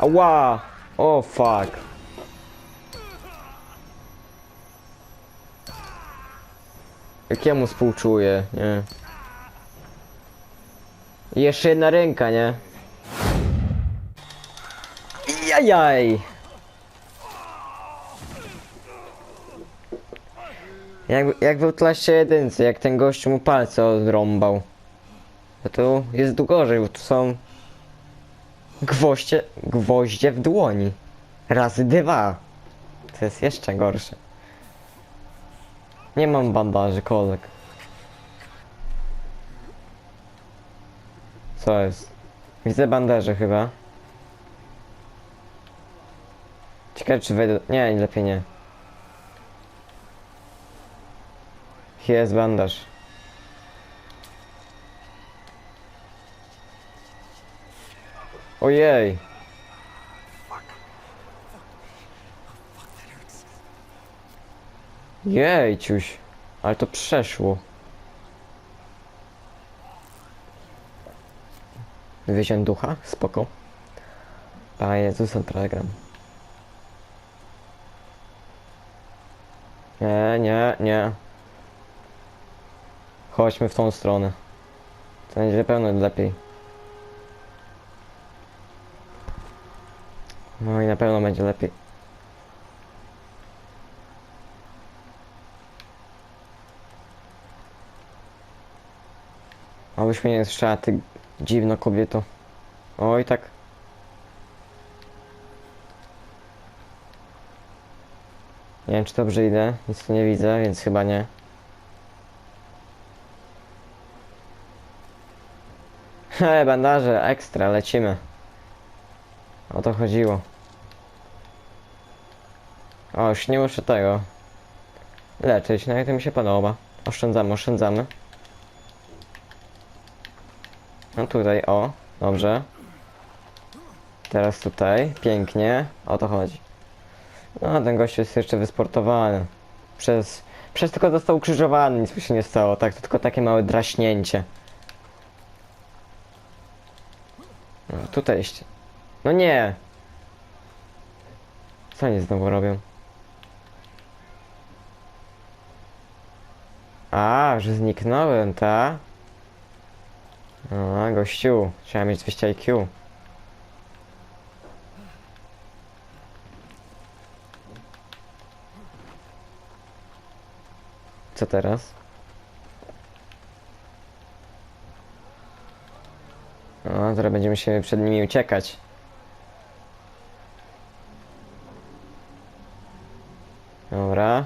Ała! O fuck. Jak ja współczuję, nie? Jeszcze jedna ręka, nie? Jajaj! Jak, jak w Outlaście jedynce, jak ten gościu mu palce odrąbał. To tu jest tu gorzej, bo tu są gwoździe, gwoździe w dłoni. Razy dwa. To jest jeszcze gorsze. Nie mam bandaży, kolek. Co jest? Widzę bandaże chyba. Ciekawe czy wejdę... Nie, lepiej nie. Jest bandaż. Ojej. Jej, ciuś. Ale to przeszło. Wiezień ducha? Spoko. A Jezusa telegram. Nie, nie, nie. Chodźmy w tą stronę. To będzie na pewno lepiej. No i na pewno będzie lepiej. Abyś mnie nie strzela, ty dziwna kobieto. Oj, tak. Nie wiem, czy dobrze idę. Nic tu nie widzę, więc chyba nie. He, bandaże, ekstra, lecimy. O to chodziło. O, już nie muszę tego leczyć, no i to mi się podoba. Oszczędzamy, oszczędzamy. No tutaj, o, dobrze. Teraz tutaj, pięknie, o to chodzi. No, ten gość jest jeszcze wysportowany. Przez, przez tylko został ukrzyżowany, nic mu się nie stało, tak, to tylko takie małe draśnięcie. No, tutaj jeszcze. No nie! Co oni znowu robią? A, że zniknąłem, ta? No, gościu, trzeba mieć 200 IQ. Co teraz? No, teraz będziemy się przed nimi uciekać. Dobra.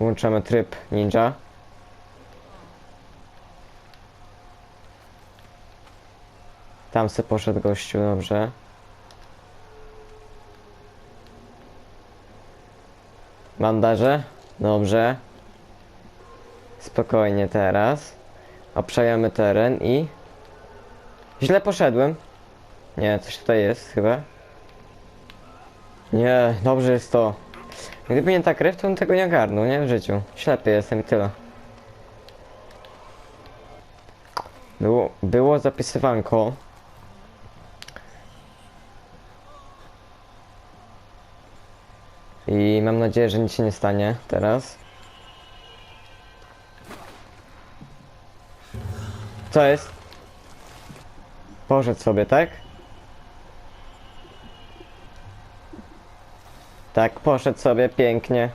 Włączamy tryb ninja. Tam se poszedł gościu, dobrze. Bandaże? Dobrze. Spokojnie teraz. Obszajamy teren i... Źle poszedłem. Nie, coś tutaj jest chyba. Nie, dobrze jest to. Gdyby nie ta krew, to bym tego nie ogarnął, nie? W życiu. Ślepy jestem i tyle. Było, było zapisywanko. I mam nadzieję, że nic się nie stanie teraz. Co jest? Poszedł sobie, tak? Tak, poszedł sobie pięknie.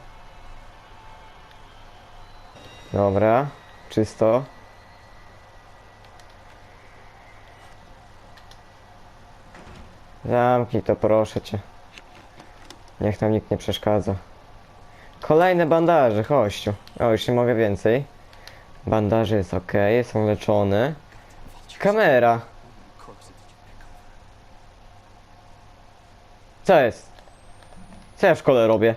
Dobra, czysto. Zamknij to, proszę cię. Niech tam nikt nie przeszkadza. Kolejne bandaże, chodź. O, już nie mogę więcej. Bandaże jest ok, są leczone. Kamera. Co jest? Co ja w szkole robię?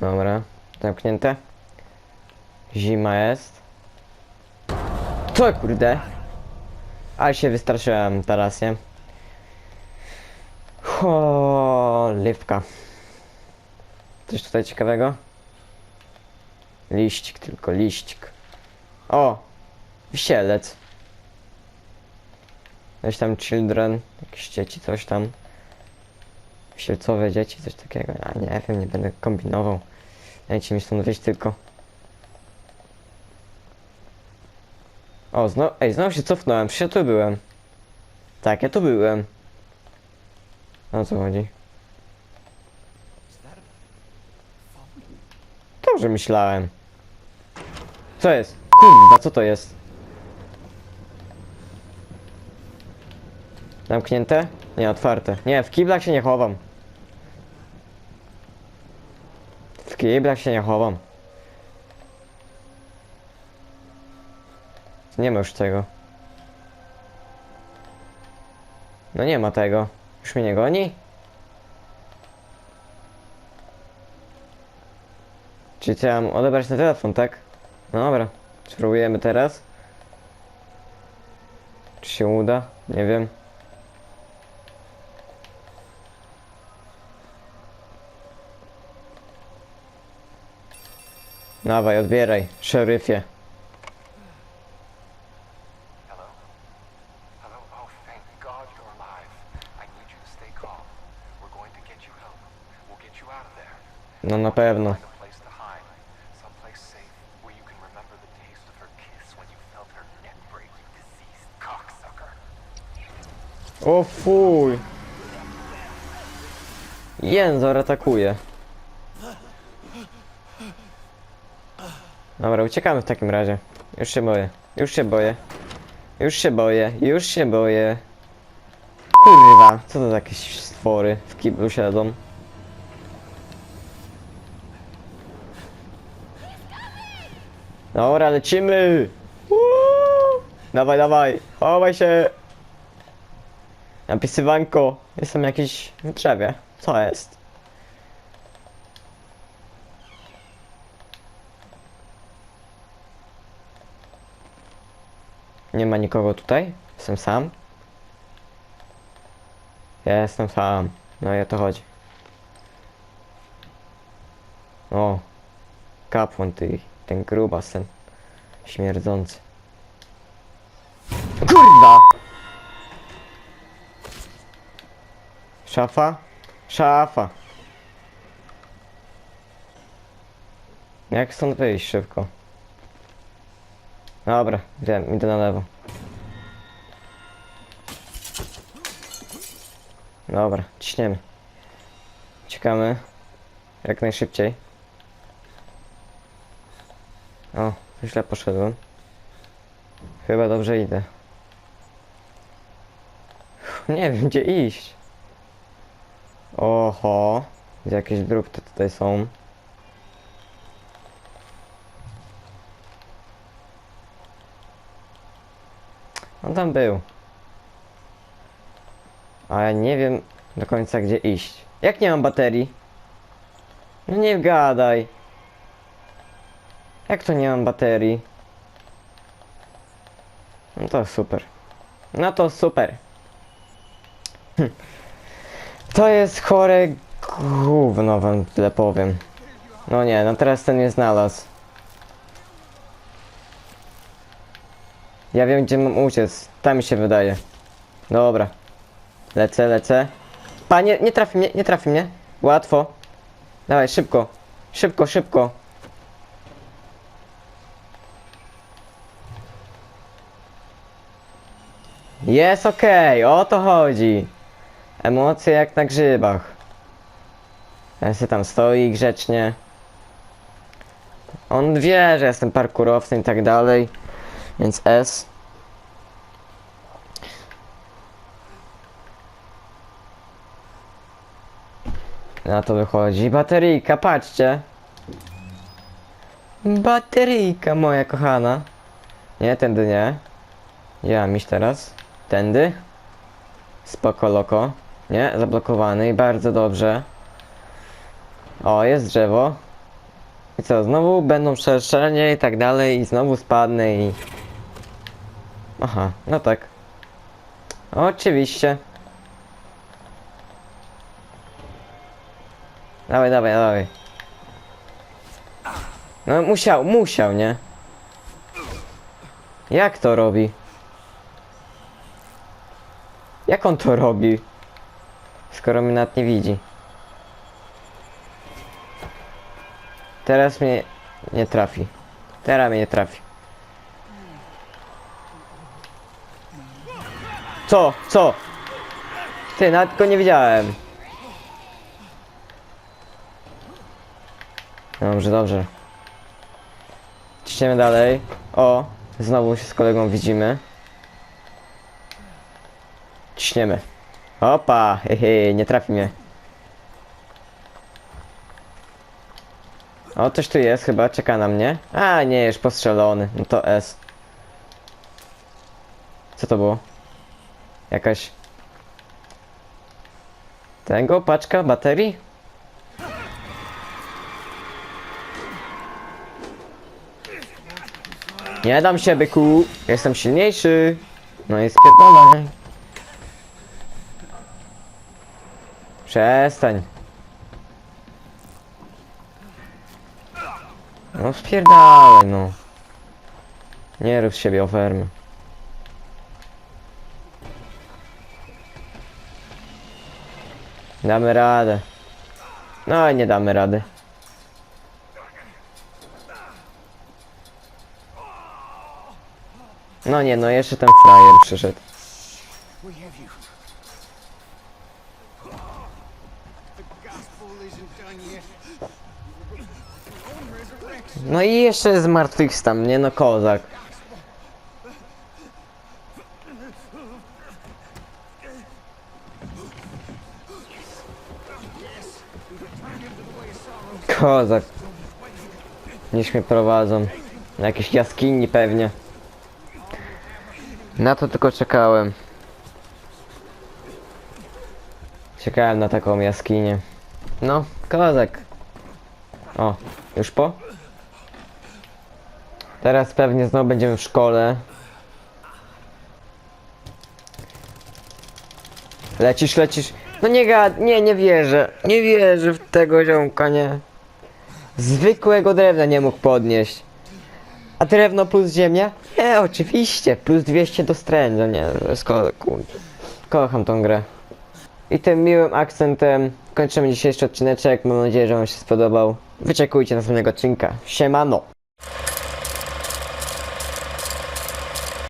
Dobra, zamknięte. Zima jest. Co kurde? Ale się wystraszyłem teraz, nie? Cholipka. Coś tutaj ciekawego? Liścik, tylko liścik. O! Wisielec. Weź tam children, jakieś dzieci, coś tam. Wisielcowe dzieci, coś takiego. Ja nie wiem, nie będę kombinował. Dajcie mi stąd wyjść tylko. O, znowu, ej, znowu się cofnąłem, przecież ja tu byłem. Tak, ja tu byłem. O co chodzi? Dobrze myślałem. Co jest? Kurwa, co to jest? Zamknięte? Nie, otwarte. Nie, w kiblach się nie chowam. W kiblach się nie chowam. Nie ma już tego. No nie ma tego. Już mnie nie goni? Czyli mam odebrać na telefon, tak? No dobra, spróbujemy teraz. Czy się uda? Nie wiem. Her neck break, you diseased cocksucker. O fuj! Jęzor atakuje. Dobra, uciekamy w takim razie. Już się boję. Już się boję. Już się boję. Już się boję. Kurwa, co to za jakieś stwory w kiblu siedzą? Dobra, lecimy! Uuu! Dawaj, dawaj, chowaj się! Napisywanko. Jestem jakiś w drzewie. Co jest? Nie ma nikogo tutaj? Jestem sam? Ja jestem sam. No i o to chodzi. O. Kapłan ty, ten grubas, ten śmierdzący. Kurwa! Szafa? Szafa. Jak stąd wyjść szybko? Dobra, wiem, idę na lewo. Dobra, ciśniemy. Ciekamy. Jak najszybciej. O, źle poszedłem. Chyba dobrze idę. Nie wiem gdzie iść. Oho, jakieś drupty tutaj są. On tam był. A nie wiem do końca gdzie iść. Jak nie mam baterii? No nie gadaj. Jak to nie mam baterii? No to super. No to super. Hm. To jest chore gówno, wam tyle powiem. No nie, no teraz ten nie znalazł. Ja wiem gdzie mam uciec. Tam mi się wydaje. Dobra. Lecę, lecę. Panie, nie trafi mnie, nie trafi mnie. Łatwo. Dawaj, szybko. Szybko, szybko. Jest okej, o to chodzi. Emocje jak na grzybach. Ja się tam stoi grzecznie. On wie, że jestem parkurowcem i tak dalej. Więc S. Na to wychodzi. Bateryjka, patrzcie. Bateryjka moja kochana. Nie, tędy nie. Ja miś teraz. Tędy. Spoko loko. Nie, zablokowany i bardzo dobrze. O, jest drzewo. I co, znowu będą przestrzenie i tak dalej i znowu spadnę i... Aha, no tak. Oczywiście. Dawaj, dawaj, dawaj. No musiał, musiał, nie? Jak to robi? Jak on to robi? Skoro mnie nawet nie widzi. Teraz mnie nie trafi. Teraz mnie nie trafi. Co? Co? Ty, nawet go nie widziałem. Dobrze, dobrze. Ciśniemy dalej. O, znowu się z kolegą widzimy. Ciśniemy. Opa, hehe, nie trafi mnie. O, coś tu jest chyba, czeka na mnie. A, nie, już postrzelony. No to S. Co to było? Jakaś... Tego, paczka, baterii? Nie dam się, byku. Jestem silniejszy. No i spierdolaj. Przestań. No spierdalaj, no. Nie rób z siebie ofermy. Damy radę. No nie damy rady. No nie, no jeszcze ten frajer przyszedł. No i jeszcze zmartwychwstam, nie no kozak. Kozak. Niech mnie prowadzą. Na jakieś jaskini pewnie. Na to tylko czekałem. Czekałem na taką jaskinię. No, kozak. O, już po? Teraz pewnie znowu będziemy w szkole. Lecisz, lecisz. No nie gad, nie, nie wierzę. Nie wierzę w tego ziomka, nie. Zwykłego drewna nie mógł podnieść. A drewno plus ziemia? Nie, oczywiście. Plus 200 do stręża, nie. To jest ko kur... Kocham tą grę. I tym miłym akcentem kończymy dzisiejszy odcineczek. Mam nadzieję, że wam się spodobał. Wyczekujcie następnego odcinka. Siemano!